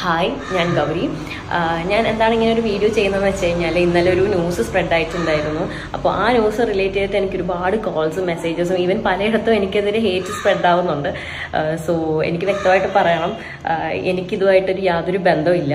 Hi ഞാൻ ഗൗരി. ഞാൻ എന്താണ് ഇങ്ങനെ ഒരു വീഡിയോ ചെയ്യുന്നതെന്ന് വെച്ച് കഴിഞ്ഞാൽ ഇന്നലെ ഒരു ന്യൂസ് സ്പ്രെഡ് ആയിട്ടുണ്ടായിരുന്നു. അപ്പോൾ ആ ന്യൂസ് റിലേറ്റ് ചെയ്തിട്ട് എനിക്ക് ഒരുപാട് കോൾസും മെസ്സേജസും ഈവൻ പലയിടത്തും എനിക്കെതിരെ ഹേറ്റ് സ്പ്രെഡ് ആവുന്നുണ്ട്. സോ എനിക്ക് വ്യക്തമായിട്ട് പറയണം. എനിക്കിതുമായിട്ടൊരു യാതൊരു ബന്ധമില്ല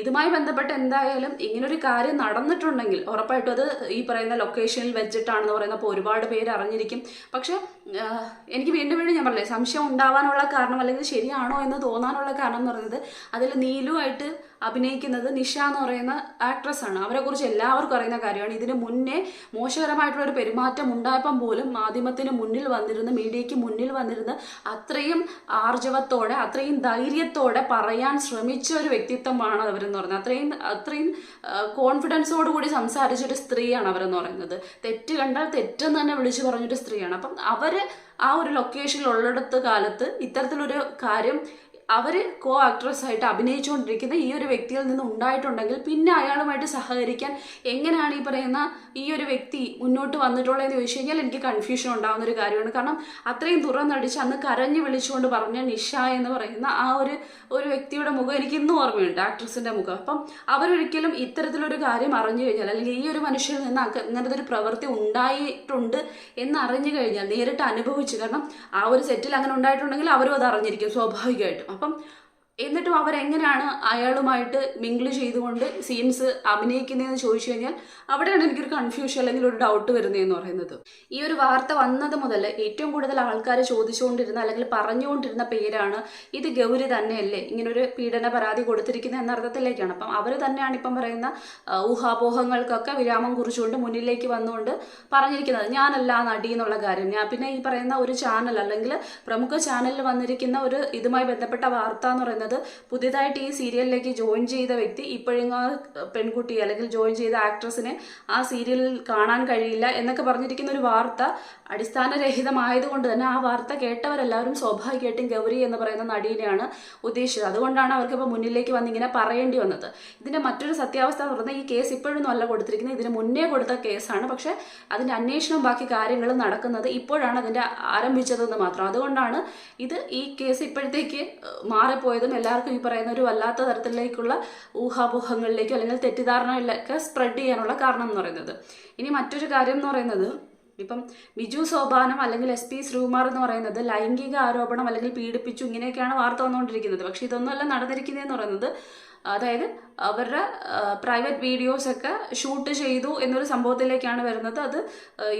ഇതുമായി ബന്ധപ്പെട്ട് എന്തായാലും ഇങ്ങനൊരു കാര്യം നടന്നിട്ടുണ്ടെങ്കിൽ ഉറപ്പായിട്ടും അത് ഈ പറയുന്ന ലൊക്കേഷനിൽ വെച്ചിട്ടാണെന്ന് പറയുന്നപ്പോൾ ഒരുപാട് പേര് അറിഞ്ഞിരിക്കും. പക്ഷേ എനിക്ക് വീണ്ടും വീണ്ടും ഞാൻ പറഞ്ഞില്ലേ സംശയം ഉണ്ടാവാനുള്ള കാരണം അല്ലെങ്കിൽ ശരിയാണോ എന്ന് തോന്നാനുള്ള കാരണം എന്ന് പറയുന്നത് അതിൽ നീലുമായിട്ട് അഭിനയിക്കുന്നത് നിഷ എന്ന് പറയുന്ന ആക്ട്രസ് ആണ്. അവരെ കുറിച്ച് എല്ലാവർക്കും അറിയുന്ന കാര്യമാണ്. ഇതിന് മുന്നേ മോശകരമായിട്ടുള്ള ഒരു പെരുമാറ്റം ഉണ്ടായപ്പം പോലും മാധ്യമത്തിന് മുന്നിൽ വന്നിരുന്ന് മീഡിയയ്ക്ക് മുന്നിൽ വന്നിരുന്ന് അത്രയും ആർജവത്തോടെ അത്രയും ധൈര്യത്തോടെ പറയാൻ ശ്രമിച്ച ഒരു വ്യക്തിത്വമാണ് അവരെന്ന് പറയുന്നത് അത്രയും അത്രയും കോൺഫിഡൻസോട് കൂടി സംസാരിച്ചൊരു സ്ത്രീയാണ് അവരെന്ന് പറയുന്നത്. തെറ്റ് കണ്ടാൽ തെറ്റെന്ന് തന്നെ വിളിച്ചു പറഞ്ഞൊരു സ്ത്രീയാണ്. അപ്പം അവർ ആ ഒരു ലൊക്കേഷനിൽ ഉള്ളിടത്ത് കാലത്ത് ഇത്തരത്തിലൊരു കാര്യം അവർ കോ ആക്ട്രസ് ആയിട്ട് അഭിനയിച്ചുകൊണ്ടിരിക്കുന്ന ഈ ഒരു വ്യക്തിയിൽ നിന്ന് ഉണ്ടായിട്ടുണ്ടെങ്കിൽ പിന്നെ അയാളുമായിട്ട് സഹകരിക്കാൻ എങ്ങനെയാണ് ഈ പറയുന്ന ഈ ഒരു വ്യക്തി മുന്നോട്ട് വന്നിട്ടുള്ളതെന്ന് ചോദിച്ചു കഴിഞ്ഞാൽ എനിക്ക് കൺഫ്യൂഷൻ ഉണ്ടാകുന്ന ഒരു കാര്യമാണ്. കാരണം അത്രയും തുറന്നടിച്ച് അന്ന് കരഞ്ഞു വിളിച്ചുകൊണ്ട് പറഞ്ഞ നിഷ എന്ന് പറയുന്ന ആ ഒരു ഒരു വ്യക്തിയുടെ മുഖം എനിക്ക് ഇന്നും ഓർമ്മയുണ്ട് ആക്ട്രസിന്റെ മുഖം. അപ്പം അവരൊരിക്കലും ഇത്തരത്തിലൊരു കാര്യം അറിഞ്ഞു കഴിഞ്ഞാൽ അല്ലെങ്കിൽ ഈ ഒരു മനുഷ്യരിൽ നിന്ന് ഇങ്ങനത്തെ ഒരു പ്രവൃത്തി ഉണ്ടായിട്ടുണ്ട് എന്ന് അറിഞ്ഞു കഴിഞ്ഞാൽ നേരിട്ട് അനുഭവിച്ചു കാരണം ആ ഒരു സെറ്റിൽ അങ്ങനെ ഉണ്ടായിട്ടുണ്ടെങ്കിൽ അവരും അത് അറിഞ്ഞിരിക്കും സ്വാഭാവികമായിട്ടും. അപ്പം എന്നിട്ടും അവരെങ്ങനെയാണ് അയാളുമായിട്ട് മിങ്കിൾ ചെയ്തുകൊണ്ട് സീൻസ് അഭിനയിക്കുന്നതെന്ന് ചോദിച്ചു കഴിഞ്ഞാൽ അവിടെയാണ് എനിക്കൊരു കൺഫ്യൂഷൻ അല്ലെങ്കിൽ ഒരു ഡൗട്ട് വരുന്നതെന്ന് പറയുന്നത്. ഈ ഒരു വാർത്ത വന്നത് മുതൽ ഏറ്റവും കൂടുതൽ ആൾക്കാർ ചോദിച്ചുകൊണ്ടിരുന്ന അല്ലെങ്കിൽ പറഞ്ഞുകൊണ്ടിരുന്ന പേരാണ് ഇത് ഗൗരി തന്നെയല്ലേ? ഇങ്ങനൊരു പീഡന പരാതി കൊടുത്തിരിക്കുന്നത് എന്ന അർത്ഥത്തിലേക്കാണ്. അപ്പം അവർ തന്നെയാണ് ഇപ്പം പറയുന്ന ഊഹാപോഹങ്ങൾക്കൊക്കെ വിരാമം കുറിച്ചുകൊണ്ട് മുന്നിലേക്ക് വന്നുകൊണ്ട് പറഞ്ഞിരിക്കുന്നത്. ഞാനല്ല നടി എന്നുള്ള കാര്യം. ഞാൻ പിന്നെ ഈ പറയുന്ന ഒരു ചാനൽ അല്ലെങ്കിൽ പ്രമുഖ ചാനലിൽ വന്നിരിക്കുന്ന ഒരു ഇതുമായി ബന്ധപ്പെട്ട വാർത്ത എന്ന് പറയുന്നത് പുതിയതായിട്ട് ഈ സീരിയലിലേക്ക് ജോയിൻ ചെയ്ത വ്യക്തി ഇപ്പോഴും ആ പെൺകുട്ടി അല്ലെങ്കിൽ ജോയിൻ ചെയ്ത ആക്ട്രസിനെ ആ സീരിയലിൽ കാണാൻ കഴിയില്ല എന്നൊക്കെ പറഞ്ഞിരിക്കുന്ന ഒരു വാർത്ത അടിസ്ഥാനരഹിതമായതുകൊണ്ട് തന്നെ ആ വാർത്ത കേട്ടവരെല്ലാവരും സ്വാഭാവികമായിട്ടും ഗൗരി എന്ന് പറയുന്ന നടീനെയാണ് ഉദ്ദേശിച്ചത്. അതുകൊണ്ടാണ് അവർക്കിപ്പോൾ മുന്നിലേക്ക് വന്നിങ്ങനെ പറയേണ്ടി വന്നത്. ഇതിന്റെ മറ്റൊരു സത്യാവസ്ഥ എന്ന് പറഞ്ഞാൽ ഈ കേസ് ഇപ്പോഴൊന്നും അല്ല കൊടുത്തിരിക്കുന്നത്. ഇതിന് മുന്നേ കൊടുത്ത കേസാണ്. പക്ഷേ അതിന്റെ അന്വേഷണം ബാക്കി കാര്യങ്ങൾ നടക്കുന്നത് ഇപ്പോഴാണ് അതിന്റെ ആരംഭിച്ചതെന്ന് മാത്രം. അതുകൊണ്ടാണ് ഇത് ഈ കേസ് ഇപ്പോഴത്തേക്ക് മാറിപ്പോയതും എല്ലാവർക്കും ഈ പറയുന്ന ഒരു വല്ലാത്ത തരത്തിലേക്കുള്ള ഊഹാപോഹങ്ങളിലേക്കോ അല്ലെങ്കിൽ തെറ്റിദ്ധാരണയിലൊക്കെ സ്പ്രെഡ് ചെയ്യാനുള്ള കാരണം എന്ന് പറയുന്നത്. ഇനി മറ്റൊരു കാര്യം എന്ന് പറയുന്നത് ഇപ്പം ബിജു സോപാനം അല്ലെങ്കിൽ എസ് പി ശ്രീകുമാർ എന്ന് പറയുന്നത് ലൈംഗിക ആരോപണം അല്ലെങ്കിൽ പീഡിപ്പിച്ചു ഇങ്ങനെയൊക്കെയാണ് വാർത്ത വന്നുകൊണ്ടിരിക്കുന്നത്. പക്ഷേ ഇതൊന്നുമല്ല നടന്നിരിക്കുന്നതെന്ന് പറയുന്നത് അതായത് അവരുടെ പ്രൈവറ്റ് വീഡിയോസൊക്കെ ഷൂട്ട് ചെയ്തു എന്നൊരു സംഭവത്തിലേക്കാണ് വരുന്നത്. അത്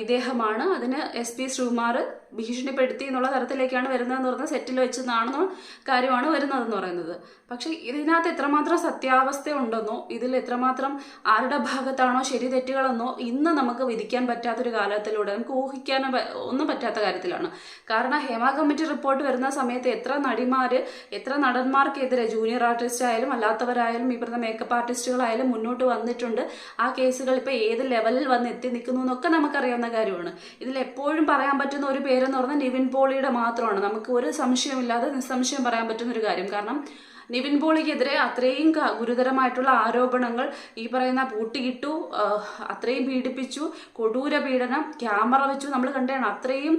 ഇദ്ദേഹമാണ്. അതിന് എസ് പി ശ്രീകുമാർ ഭീഷണിപ്പെടുത്തി എന്നുള്ള തരത്തിലേക്കാണ് വരുന്നതെന്ന് പറഞ്ഞാൽ സെറ്റിൽ വെച്ചെന്നാണെന്ന കാര്യമാണ് വരുന്നതെന്ന് പറയുന്നത്. പക്ഷേ ഇതിനകത്ത് എത്രമാത്രം സത്യാവസ്ഥ ഉണ്ടെന്നോ ഇതിൽ എത്രമാത്രം ആരുടെ ഭാഗത്താണോ ശരി തെറ്റുകളെന്നോ ഇന്ന് നമുക്ക് വിധിക്കാൻ പറ്റാത്തൊരു കാലത്തിലൂടെ നമുക്ക് ഊഹിക്കാനോ ഒന്നും പറ്റാത്ത കാര്യത്തിലാണ്. കാരണം ഹേമ കമ്മിറ്റി റിപ്പോർട്ട് വരുന്ന സമയത്ത് എത്ര നടിമാർ എത്ര നടന്മാർക്കെതിരെ ജൂനിയർ ആർട്ടിസ്റ്റ് ആയാലും അല്ലാത്തവരായാലും ഈ മേക്കപ്പ് ആർട്ടിസ്റ്റുകളായാലും മുന്നോട്ട് വന്നിട്ടുണ്ട്. ആ കേസുകൾ ഇപ്പോൾ ഏത് ലെവലിൽ വന്ന് എത്തി നിൽക്കുന്നു എന്നൊക്കെ നമുക്കറിയാവുന്ന കാര്യമാണ്. ഇതിൽ എപ്പോഴും പറയാൻ പറ്റുന്ന ഒരു പേരെന്ന് പറഞ്ഞാൽ നിവിൻ പോളിയുടെ മാത്രമാണ്. നമുക്ക് ഒരു സംശയമില്ലാതെ നിസ്സംശയം പറയാൻ പറ്റുന്ന ഒരു കാര്യം. കാരണം നിവിൻ പോളിക്കെതിരെ അത്രയും ഗുരുതരമായിട്ടുള്ള ആരോപണങ്ങൾ ഈ പറയുന്ന പൂട്ടിയിട്ടു അത്രയും പീഡിപ്പിച്ചു കൊടൂര പീഡനം ക്യാമറ വെച്ചു നമ്മൾ കണ്ടാണ് അത്രയും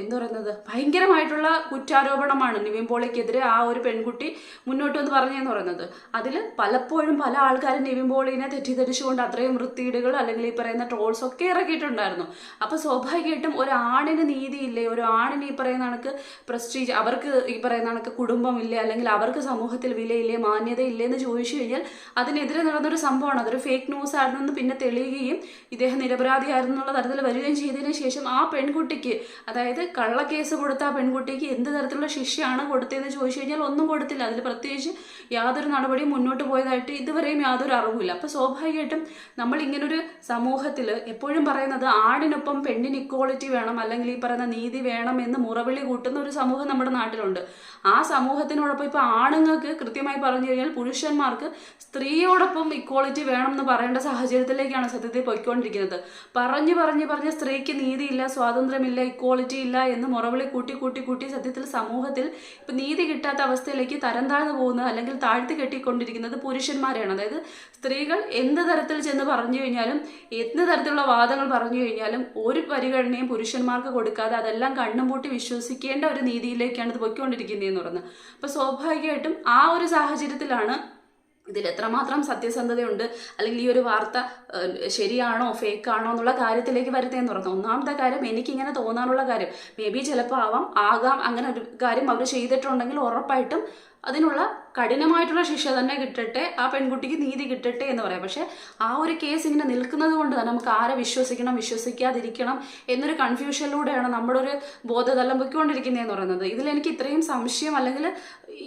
എന്ന് പറയുന്നത്? ഭയങ്കരമായിട്ടുള്ള കുറ്റാരോപണമാണ് നിവിൻ പോളിക്കെതിരെ ആ ഒരു പെൺകുട്ടി മുന്നോട്ട് വന്ന് പറഞ്ഞതെന്ന് പറയുന്നത്. അതിൽ പലപ്പോഴും പല ആൾക്കാരും നിവിൻ പോളിനെ തെറ്റിദ്ധരിച്ചുകൊണ്ട് അത്രയും വൃത്തിയിടുകൾ അല്ലെങ്കിൽ ഈ പറയുന്ന ട്രോൾസ് ഒക്കെ ഇറക്കിയിട്ടുണ്ടായിരുന്നു. അപ്പോൾ സ്വാഭാവികമായിട്ടും ഒരു ആണിന് നീതിയില്ലേ? ഒരു ആണിന് ഈ പറയുന്ന കണക്ക് പ്രസ്റ്റീജ് അവർക്ക് ഈ പറയുന്ന കണക്ക് കുടുംബമില്ലേ? അല്ലെങ്കിൽ അവർക്ക് സമൂഹത്തിൽ വിലയില്ലേ മാന്യതയില്ലേ എന്ന് ചോദിച്ചു കഴിഞ്ഞാൽ അതിനെതിരെ നടന്നൊരു സംഭവമാണ്. അതൊരു ഫേക്ക് ന്യൂസ് ആയിരുന്നെന്ന് പിന്നെ തെളിയുകയും ഇദ്ദേഹം നിരപരാധിയായിരുന്നു എന്നുള്ള തരത്തിൽ വരികയും ചെയ്തതിന് ശേഷം ആ പെൺകുട്ടിക്ക് അതായത് കള്ളക്കേസ് കൊടുത്ത ആ പെൺകുട്ടിക്ക് എന്ത് തരത്തിലുള്ള ശിക്ഷയാണ് കൊടുത്തതെന്ന് ചോദിച്ചു കഴിഞ്ഞാൽ ഒന്നും കൊടുത്തില്ല. അതിൽ പ്രത്യേകിച്ച് യാതൊരു നടപടിയും മുന്നോട്ട് പോയതായിട്ട് ഇതുവരെയും യാതൊരു അറിവുമില്ല. അപ്പോൾ സ്വാഭാവികമായിട്ടും നമ്മൾ ഇങ്ങനൊരു സമൂഹത്തിൽ എപ്പോഴും പറയുന്നത് ആണിനൊപ്പം പെണ്ണിന് ഇക്വാളിറ്റി വേണം അല്ലെങ്കിൽ ഈ പറയുന്ന നീതി വേണം എന്ന് മുറവിളി കൂട്ടുന്ന ഒരു സമൂഹം നമ്മുടെ നാട്ടിലുണ്ട്. ആ സമൂഹത്തിനോടൊപ്പം ഇപ്പോൾ ആണുങ്ങൾ ആണുങ്ങൾക്ക് കൃത്യമായി പറഞ്ഞു കഴിഞ്ഞാൽ പുരുഷന്മാർക്ക് സ്ത്രീയോടൊപ്പം ഇക്വാളിറ്റി വേണം എന്ന് പറയേണ്ട സാഹചര്യത്തിലേക്കാണ് സത്യത്തിൽ പോയിക്കൊണ്ടിരിക്കുന്നത്. പറഞ്ഞു പറഞ്ഞു പറഞ്ഞ് സ്ത്രീക്ക് നീതിയില്ല സ്വാതന്ത്ര്യമില്ല ഇക്വാളിറ്റി ഇല്ല എന്ന് മുറവിളി കൂട്ടി കൂട്ടി കൂട്ടി സത്യത്തിൽ സമൂഹത്തിൽ ഇപ്പം നീതി കിട്ടാത്ത അവസ്ഥയിലേക്ക് തരം താഴ്ന്നു പോകുന്നത് അല്ലെങ്കിൽ താഴ്ത്തി കെട്ടിക്കൊണ്ടിരിക്കുന്നത് പുരുഷന്മാരെയാണ്. അതായത് സ്ത്രീകൾ എന്ത് തരത്തിൽ ചെന്ന് പറഞ്ഞു കഴിഞ്ഞാലും എന്ത് തരത്തിലുള്ള വാദങ്ങൾ പറഞ്ഞു കഴിഞ്ഞാലും ഒരു പരിഗണനയും പുരുഷന്മാർക്ക് കൊടുക്കാതെ അതെല്ലാം കണ്ണും പൂട്ടി വിശ്വസിക്കേണ്ട ഒരു നീതിയിലേക്കാണ് ഇത് പൊയ്ക്കൊണ്ടിരിക്കുന്നതെന്ന് പറയുന്നത്. അപ്പോൾ സ്വാഭാവികമായിട്ടും ആ ഒരു സാഹചര്യത്തിലാണ് ഇതിൽ എത്രമാത്രം സത്യസന്ധതയുണ്ട് അല്ലെങ്കിൽ ഈ ഒരു വാർത്ത ശരിയാണോ ഫേക്ക് ആണോ എന്നുള്ള കാര്യത്തിലേക്ക് വരുത്തേന്ന് പറഞ്ഞു ഒന്നാമത്തെ കാര്യം എനിക്കിങ്ങനെ തോന്നാനുള്ള കാര്യം മേ ബി ചിലപ്പോൾ ആവാം ആകാം അങ്ങനെ ഒരു കാര്യം അവർ ചെയ്തിട്ടുണ്ടെങ്കിൽ ഉറപ്പായിട്ടും അതിനുള്ള കഠിനമായിട്ടുള്ള ശിക്ഷ തന്നെ കിട്ടട്ടെ ആ പെൺകുട്ടിക്ക് നീതി കിട്ടട്ടെ എന്ന് പറയാം. പക്ഷെ ആ ഒരു കേസ് ഇങ്ങനെ നിൽക്കുന്നത് കൊണ്ട് തന്നെ നമുക്ക് ആരെ വിശ്വസിക്കണം വിശ്വസിക്കാതിരിക്കണം എന്നൊരു കൺഫ്യൂഷനിലൂടെയാണ് നമ്മുടെ ഒരു ബോധതലം പൊയ്ക്കൊണ്ടിരിക്കുന്നതെന്ന് പറയുന്നത്. ഇതിൽ എനിക്ക് ഇത്രയും സംശയം അല്ലെങ്കിൽ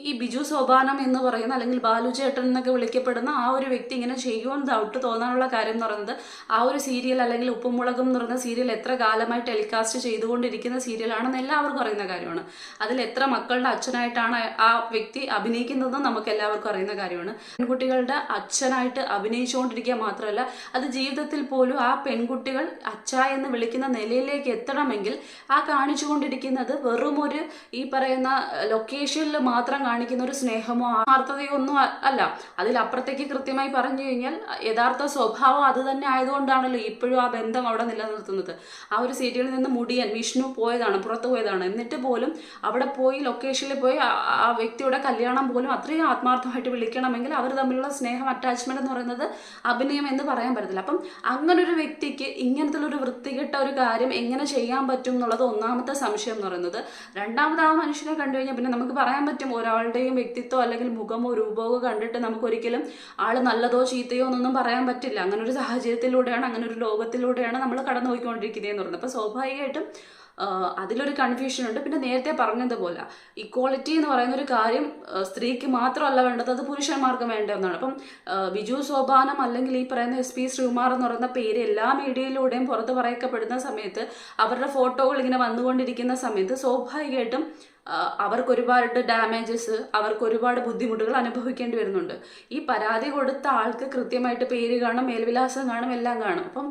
ഈ ബിജു സോപാനം എന്ന് പറയുന്ന അല്ലെങ്കിൽ ബാലു ചേട്ടൻ എന്നൊക്കെ വിളിക്കപ്പെടുന്ന ആ ഒരു വ്യക്തി ഇങ്ങനെ ചെയ്യുമെന്ന് ഡൗട്ട് തോന്നാനുള്ള കാര്യം എന്ന് പറയുന്നത് ആ ഒരു സീരിയൽ അല്ലെങ്കിൽ ഉപ്പുമുളകം എന്ന് പറയുന്ന സീരിയൽ എത്ര കാലമായി ടെലികാസ്റ്റ് ചെയ്തുകൊണ്ടിരിക്കുന്ന സീരിയലാണെന്ന് എല്ലാവർക്കും അറിയുന്ന കാര്യമാണ്. അതിൽ എത്ര മക്കളുടെ അച്ഛനായിട്ടാണ് ആ വ്യക്തി അഭിനയിക്കുന്നതെന്ന് നമുക്ക് എല്ലാവർക്കും അറിയുന്ന കാര്യമാണ്. പെൺകുട്ടികളുടെ അച്ഛനായിട്ട് അഭിനയിച്ചുകൊണ്ടിരിക്കുക മാത്രമല്ല അത് ജീവിതത്തിൽ പോലും ആ പെൺകുട്ടികൾ അച്ഛ എന്ന് വിളിക്കുന്ന നിലയിലേക്ക് എത്തണമെങ്കിൽ ആ കാണിച്ചുകൊണ്ടിരിക്കുന്നത് വെറും ഒരു ഈ പറയുന്ന ലൊക്കേഷനിൽ മാത്രം കാണിക്കുന്ന ഒരു സ്നേഹമോ ആത്മാർത്ഥതയോ ഒന്നും അല്ല. അതിലപ്പുറത്തേക്ക് കൃത്യമായി പറഞ്ഞു കഴിഞ്ഞാൽ യഥാർത്ഥ സ്വഭാവം അത് തന്നെ ആയതുകൊണ്ടാണല്ലോ ഇപ്പോഴും ആ ബന്ധം അവിടെ നിലനിർത്തുന്നത്. ആ ഒരു സീരിയലിൽ നിന്ന് മുടിയൻ വിഷ്ണു പോയതാണ് പുറത്തു പോയതാണ്. എന്നിട്ട് പോലും അവിടെ പോയി ലൊക്കേഷനിൽ പോയി ആ വ്യക്തിയുടെ കല്യാണം പോലും അത്രയും ആത്മാർത്ഥമായിട്ട് വിളിക്കണമെങ്കിൽ അവർ തമ്മിലുള്ള സ്നേഹം അറ്റാച്ച്മെന്റ് എന്ന് പറയുന്നത് അഭിനയം എന്ന് പറയാൻ പറ്റത്തില്ല. അപ്പം അങ്ങനെ ഒരു വ്യക്തിക്ക് ഇങ്ങനത്തെ ഒരു വൃത്തികെട്ട ഒരു കാര്യം എങ്ങനെ ചെയ്യാൻ പറ്റും എന്നുള്ളത് ഒന്നാമത്തെ സംശയം എന്ന് പറയുന്നത്. രണ്ടാമത് ആ മനുഷ്യനെ കണ്ടു കഴിഞ്ഞാൽ പിന്നെ നമുക്ക് പറയാൻ പറ്റും ഒരാളുടെയും വ്യക്തിത്വം അല്ലെങ്കിൽ മുഖമോ രൂപമോ കണ്ടിട്ട് നമുക്കൊരിക്കലും ആൾ നല്ലതോ ചീത്തയോ എന്നൊന്നും പറയാൻ പറ്റില്ല. അങ്ങനെ ഒരു സാഹചര്യത്തിലൂടെയാണ് അങ്ങനെ ഒരു ലോകത്തിലൂടെയാണ് നമ്മൾ കടന്നു പോയിക്കൊണ്ടിരിക്കുന്നതെന്ന് പറയുന്നത്. അപ്പോൾ സ്വാഭാവികമായിട്ടും അതിലൊരു കൺഫ്യൂഷൻ ഉണ്ട്. പിന്നെ നേരത്തെ പറഞ്ഞതുപോലെ ഇക്വാളിറ്റി എന്ന് പറയുന്ന ഒരു കാര്യം സ്ത്രീക്ക് മാത്രമല്ല വേണ്ടത് അത് പുരുഷന്മാർക്കും വേണ്ടതെന്നാണ് അപ്പം ബിജു സോപാനം അല്ലെങ്കിൽ ഈ പറയുന്ന എസ് പി ശ്രീകുമാർ എന്ന് പറയുന്ന പേര് എല്ലാ മീഡിയയിലൂടെയും പുറത്ത് പറയക്കപ്പെടുന്ന സമയത്ത് അവരുടെ ഫോട്ടോകൾ ഇങ്ങനെ വന്നുകൊണ്ടിരിക്കുന്ന സമയത്ത് സ്വാഭാവികമായിട്ടും അവർക്ക് ഒരുപാട് ഡാമേജസ് അവർക്ക് ഒരുപാട് ബുദ്ധിമുട്ടുകൾ അനുഭവിക്കേണ്ടി വരുന്നുണ്ട്. ഈ പരാതി കൊടുത്ത ആൾക്ക് കൃത്യമായിട്ട് പേര് കാണും മേൽവിലാസം കാണും എല്ലാം കാണും. അപ്പം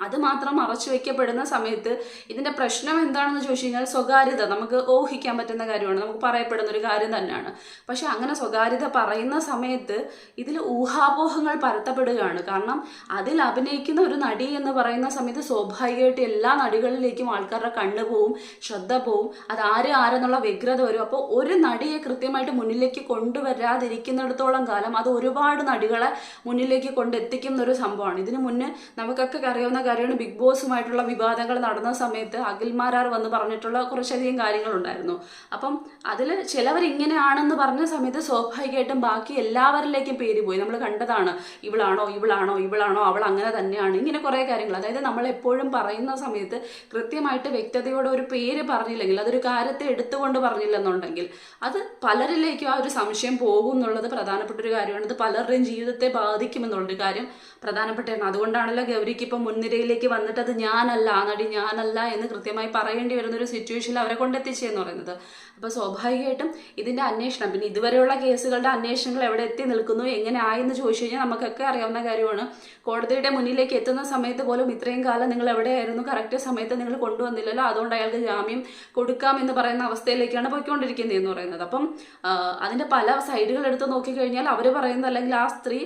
അത് മാത്രം മറച്ചു വയ്ക്കപ്പെടുന്ന സമയത്ത് ഇതിന്റെ പ്രശ്നം എന്താണെന്ന് ചോദിച്ചു കഴിഞ്ഞാൽ സ്വകാര്യത. നമുക്ക് ഊഹിക്കാൻ പറ്റുന്ന കാര്യമാണ്. നമുക്ക് പറയപ്പെടുന്ന ഒരു കാര്യം തന്നെയാണ്. പക്ഷെ അങ്ങനെ സ്വകാര്യത പറയുന്ന സമയത്ത് ഇതിൽ ഊഹാപോഹങ്ങൾ പരത്തപ്പെടുകയാണ്. കാരണം അതിൽ അഭിനയിക്കുന്ന ഒരു നടി എന്ന് പറയുന്ന സമയത്ത് സ്വാഭാവികമായിട്ട് എല്ലാ നടികളിലേക്കും ആൾക്കാരുടെ കണ്ണ് പോവും ശ്രദ്ധ പോവും. അത് ആര് ആരെന്നുള്ള വ്യഗ്രത വരും. അപ്പോൾ ഒരു നടിയെ കൃത്യമായിട്ട് മുന്നിലേക്ക് കൊണ്ടുവരാതിരിക്കുന്നിടത്തോളം കാലം അത് ഒരുപാട് നടികളെ മുന്നിലേക്ക് കൊണ്ടെത്തിക്കുന്ന ഒരു സംഭവമാണ്. ഇതിനു മുന്നേ നമുക്കൊക്കെ അറിയാവുന്ന കാര്യമാണ്. ബിഗ് ബോസുമായിട്ടുള്ള വിവാദങ്ങൾ നടന്ന സമയത്ത് അഖിൽമാരാർ വന്ന് പറഞ്ഞിട്ടുള്ള കുറച്ചധികം കാര്യങ്ങളുണ്ടായിരുന്നു. അപ്പം അതിൽ ചിലവർ ഇങ്ങനെയാണെന്ന് പറഞ്ഞ സമയത്ത് സ്വാഭാവികമായിട്ടും ബാക്കി എല്ലാവരിലേക്കും പേര് പോയി. നമ്മൾ കണ്ടതാണ് ഇവളാണോ ഇവളാണോ ഇവളാണോ അവൾ അങ്ങനെ തന്നെയാണ് ഇങ്ങനെ കുറേ കാര്യങ്ങൾ. അതായത് നമ്മൾ എപ്പോഴും പറയുന്ന സമയത്ത് കൃത്യമായിട്ട് വ്യക്തതയോടെ ഒരു പേര് പറഞ്ഞില്ലെങ്കിൽ അതൊരു കാര്യത്തെ എടുത്തുകൊണ്ട് പറഞ്ഞില്ലെന്നുണ്ടെങ്കിൽ അത് പലരിലേക്കും ആ ഒരു സംശയം പോകും എന്നുള്ളത് പ്രധാനപ്പെട്ട ഒരു കാര്യമാണ്. അത് പലരുടെയും ജീവിതത്തെ ബാധിക്കുമെന്നുള്ളൊരു കാര്യം പ്രധാനപ്പെട്ടാണ് അതുകൊണ്ടാണല്ലോ ഗൗരിക്ക് ഇപ്പം മുൻനിരയിലേക്ക് വന്നിട്ട് അത് ഞാനല്ല ആ നടി ഞാനല്ല എന്ന് കൃത്യമായി പറയേണ്ടി വരുന്ന ഒരു സിറ്റുവേഷനിൽ അവരെ കൊണ്ടെത്തിച്ചെന്ന് പറയുന്നത്. അപ്പോൾ സ്വാഭാവികമായിട്ടും ഇതിന്റെ അന്വേഷണം പിന്നെ ഇതുവരെയുള്ള കേസുകളുടെ അന്വേഷണങ്ങൾ എവിടെ എത്തി നിൽക്കുന്നു എങ്ങനെ ആയെന്ന് ചോദിച്ചു കഴിഞ്ഞാൽ നമുക്കൊക്കെ അറിയാവുന്ന കാര്യമാണ്. കോടതിയുടെ മുന്നിലേക്ക് എത്തുന്ന സമയത്ത് പോലും ഇത്രയും കാലം നിങ്ങൾ എവിടെയായിരുന്നു കറക്റ്റ് സമയത്ത് നിങ്ങൾ കൊണ്ടുവന്നില്ലല്ലോ. അതുകൊണ്ട് അയാൾക്ക് ജാമ്യം കൊടുക്കാം എന്ന് പറയുന്ന അവസ്ഥയിലേക്കാണ് പോയിക്കൊണ്ടിരിക്കുന്നത് എന്ന് പറയുന്നത്. അപ്പം അതിന്റെ പല സൈഡുകൾ എടുത്ത് നോക്കിക്കഴിഞ്ഞാൽ അവർ പറയുന്ന അല്ലെങ്കിൽ ആ സ്ത്രീ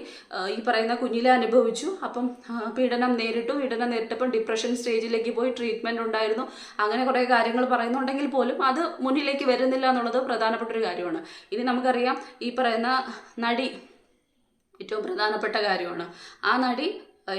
ഈ പറയുന്ന കുഞ്ഞിലെ അനുഭവിച്ചു അപ്പം പീഡനം നേരിട്ടു. പീഡനം നേരിട്ടപ്പം ഡിപ്രഷൻ സ്റ്റേജിലേക്ക് പോയി ട്രീറ്റ്മെന്റ് ഉണ്ടായിരുന്നു. അങ്ങനെ കുറേ കാര്യങ്ങൾ പറയുന്നുണ്ടെങ്കിൽ പോലും അത് മുന്നിലേക്ക് വരുന്നില്ല എന്നുള്ളത് പ്രധാനപ്പെട്ട ഒരു കാര്യമാണ്. ഇനി നമുക്കറിയാം ഈ പറയുന്ന നടി ഏറ്റവും പ്രധാനപ്പെട്ട കാര്യമാണ്. ആ നടി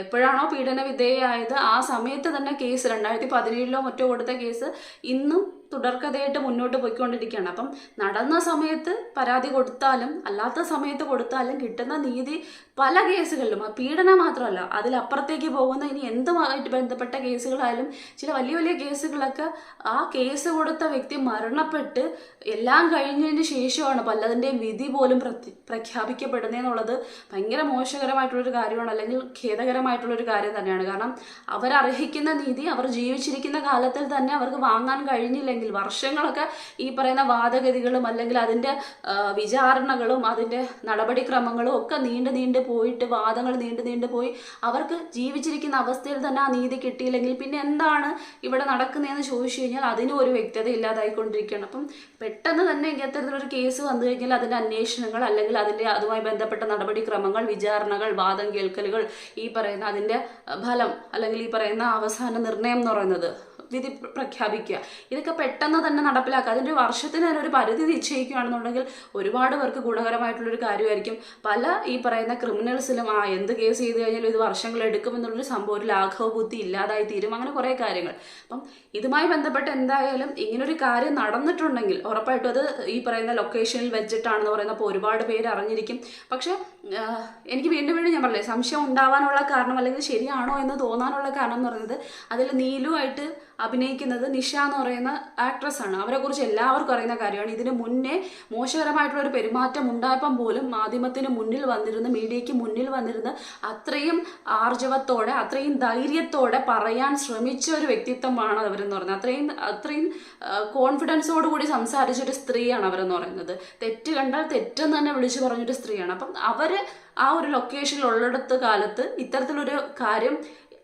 എപ്പോഴാണോ പീഡന വിധേയയായത് ആ സമയത്ത് തന്നെ കേസ് രണ്ടായിരത്തി പതിനേഴിലോ മറ്റോ കൊടുത്ത കേസ് ഇന്നും തുടർക്കഥയായിട്ട് മുന്നോട്ട് പോയിക്കൊണ്ടിരിക്കുകയാണ്. അപ്പം നടന്ന സമയത്ത് പരാതി കൊടുത്താലും അല്ലാത്ത സമയത്ത് കൊടുത്താലും കിട്ടുന്ന നീതി പല കേസുകളിലും പീഡനം മാത്രമല്ല അതിലപ്പുറത്തേക്ക് പോകുന്ന ഇനി എന്തുമായിട്ട് ബന്ധപ്പെട്ട കേസുകളായാലും ചില വലിയ വലിയ കേസുകളൊക്കെ ആ കേസ് കൊടുത്ത വ്യക്തി മരണപ്പെട്ട് എല്ലാം കഴിഞ്ഞതിന് ശേഷമാണ് പലതിന്റെയും വിധി പോലും പ്രഖ്യാപിക്കപ്പെടുന്നത് പ്രഖ്യാപിക്കപ്പെടുന്നതെന്നുള്ളത് ഭയങ്കര മോശകരമായിട്ടുള്ളൊരു കാര്യമാണ് അല്ലെങ്കിൽ ഖേദകരമായിട്ടുള്ളൊരു കാര്യം തന്നെയാണ്. കാരണം അവരർഹിക്കുന്ന നീതി അവർ ജീവിച്ചിരിക്കുന്ന കാലത്തിൽ തന്നെ അവർക്ക് വാങ്ങാൻ കഴിഞ്ഞില്ലെങ്കിൽ കിട്ടിയില്ലെങ്കിൽ വർഷങ്ങളൊക്കെ ഈ പറയുന്ന വാദഗതികളും അല്ലെങ്കിൽ അതിന്റെ വിചാരണകളും അതിന്റെ നടപടിക്രമങ്ങളും ഒക്കെ നീണ്ടു നീണ്ടു പോയിട്ട് വാദങ്ങൾ നീണ്ടു നീണ്ടു പോയി അവർക്ക് ജീവിച്ചിരിക്കുന്ന അവസ്ഥയിൽ തന്നെ ആ നീതി കിട്ടിയില്ലെങ്കിൽ പിന്നെ എന്താണ് ഇവിടെ നടക്കുന്നതെന്ന് ചോദിച്ചു കഴിഞ്ഞാൽ അതിനും ഒരു വ്യക്തത ഇല്ലാതായിക്കൊണ്ടിരിക്കുകയാണ്. അപ്പം പെട്ടെന്ന് തന്നെ ഇത്തരത്തിലൊരു കേസ് വന്നു കഴിഞ്ഞാൽ അതിന്റെ അന്വേഷണങ്ങൾ അല്ലെങ്കിൽ അതിന്റെ അതുമായി ബന്ധപ്പെട്ട നടപടിക്രമങ്ങൾ വിചാരണകൾ വാദം കേൾക്കലുകൾ ഈ പറയുന്ന അതിന്റെ ഫലം അല്ലെങ്കിൽ ഈ പറയുന്ന അവസാന നിർണയം എന്ന് പറയുന്നത് വിധി പ്രഖ്യാപിക്കുക. ഇതൊക്കെ പെട്ടെന്ന് തന്നെ നടപ്പിലാക്കുക. അതിന്റെ ഒരു വർഷത്തിന് തന്നെ ഒരു പരിധി നിശ്ചയിക്കുകയാണെന്നുണ്ടെങ്കിൽ ഒരുപാട് പേർക്ക് ഗുണകരമായിട്ടുള്ളൊരു കാര്യമായിരിക്കും. പല ഈ പറയുന്ന ക്രിമിനൽസിലും ആ എന്ത് കേസ് ചെയ്ത് കഴിഞ്ഞാലും ഇത് വർഷങ്ങൾ എടുക്കുമെന്നുള്ളൊരു സംഭവം ഒരു ലാഘവ ബുദ്ധി ഇല്ലാതായി തീരും. അങ്ങനെ കുറേ കാര്യങ്ങൾ. അപ്പം ഇതുമായി ബന്ധപ്പെട്ട് എന്തായാലും ഇങ്ങനൊരു കാര്യം നടന്നിട്ടുണ്ടെങ്കിൽ ഉറപ്പായിട്ടും അത് ഈ പറയുന്ന ലൊക്കേഷനിൽ വെച്ചിട്ടാണെന്ന് പറയുന്നപ്പോൾ ഒരുപാട് പേര് അറിഞ്ഞിരിക്കും. പക്ഷേ എനിക്ക് വീണ്ടും വീണ്ടും ഞാൻ പറഞ്ഞില്ലേ സംശയം ഉണ്ടാവാനുള്ള കാരണം അല്ലെങ്കിൽ ശരിയാണോ എന്ന് തോന്നാനുള്ള കാരണം എന്ന് പറയുന്നത് അതിൽ നീലുവായിട്ട് അഭിനയിക്കുന്നത് നിഷ എന്ന് പറയുന്ന ആക്ട്രസ് ആണ്. അവരെ കുറിച്ച് എല്ലാവർക്കും അറിയുന്ന കാര്യമാണ്. ഇതിന് മുന്നേ മോശകരമായിട്ടുള്ള ഒരു പെരുമാറ്റം ഉണ്ടായപ്പം പോലും മാധ്യമത്തിന് മുന്നിൽ വന്നിരുന്ന് മീഡിയയ്ക്ക് മുന്നിൽ വന്നിരുന്ന് അത്രയും ആർജവത്തോടെ അത്രയും ധൈര്യത്തോടെ പറയാൻ ശ്രമിച്ച ഒരു വ്യക്തിത്വമാണ് അവരെന്ന് പറയുന്നത്. അത്രയും അത്രയും കോൺഫിഡൻസോട് കൂടി സംസാരിച്ച ഒരു സ്ത്രീയാണ് അവരെന്ന് പറയുന്നത്. തെറ്റ് കണ്ടാൽ തെറ്റെന്ന് തന്നെ വിളിച്ചു പറഞ്ഞൊരു സ്ത്രീയാണ്. അപ്പം അവർ ആ ഒരു ലൊക്കേഷനിൽ ഉള്ളിടത്ത് കാലത്ത് ഇത്തരത്തിലൊരു കാര്യം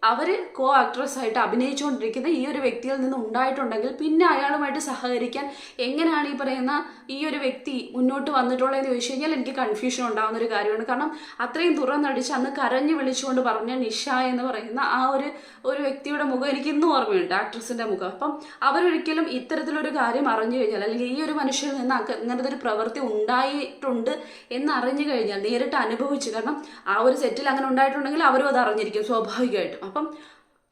അവർ കോ ആക്ട്രസ് ആയിട്ട് അഭിനയിച്ചുകൊണ്ടിരിക്കുന്ന ഈ ഒരു വ്യക്തിയിൽ നിന്ന് ഉണ്ടായിട്ടുണ്ടെങ്കിൽ പിന്നെ അയാളുമായിട്ട് സഹകരിക്കാൻ എങ്ങനെയാണ് ഈ പറയുന്ന ഈ ഒരു വ്യക്തി മുന്നോട്ട് വന്നിട്ടുള്ളതെന്ന് ചോദിച്ചു കഴിഞ്ഞാൽ എനിക്ക് കൺഫ്യൂഷൻ ഉണ്ടാകുന്ന ഒരു കാര്യമാണ്. കാരണം അത്രയും തുറന്നടിച്ച് അന്ന് കരഞ്ഞു വിളിച്ചുകൊണ്ട് പറഞ്ഞ നിഷ എന്ന് പറയുന്ന ആ ഒരു ഒരു വ്യക്തിയുടെ മുഖം എനിക്ക് ഇന്നും ഓർമ്മയുണ്ട് ആക്ട്രസിന്റെ മുഖം. അപ്പം അവരൊരിക്കലും ഇത്തരത്തിലൊരു കാര്യം അറിഞ്ഞു കഴിഞ്ഞാൽ അല്ലെങ്കിൽ ഈ ഒരു മനുഷ്യരിൽ നിന്ന് അങ്ങനത്തെ ഒരു പ്രവൃത്തി ഉണ്ടായിട്ടുണ്ട് എന്ന് അറിഞ്ഞു കഴിഞ്ഞാൽ നേരിട്ട് അനുഭവിച്ചു കാരണം ആ ഒരു സെറ്റിൽ അങ്ങനെ ഉണ്ടായിട്ടുണ്ടെങ്കിൽ അവരും അത് അറിഞ്ഞിരിക്കും സ്വാഭാവികമായിട്ടും. അപ്പം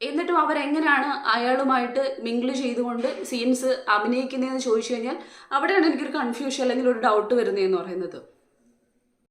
എന്നിട്ടും അവരെങ്ങനെയാണ് അയാളുമായിട്ട് മിങ്കിൾ ചെയ്തുകൊണ്ട് സീൻസ് അഭിനയിക്കുന്നതെന്ന് ചോദിച്ചു കഴിഞ്ഞാൽ അവിടെയാണ് എനിക്കൊരു കൺഫ്യൂഷൻ അല്ലെങ്കിൽ ഒരു ഡൗട്ട് വരുന്നതെന്ന് പറയുന്നത്.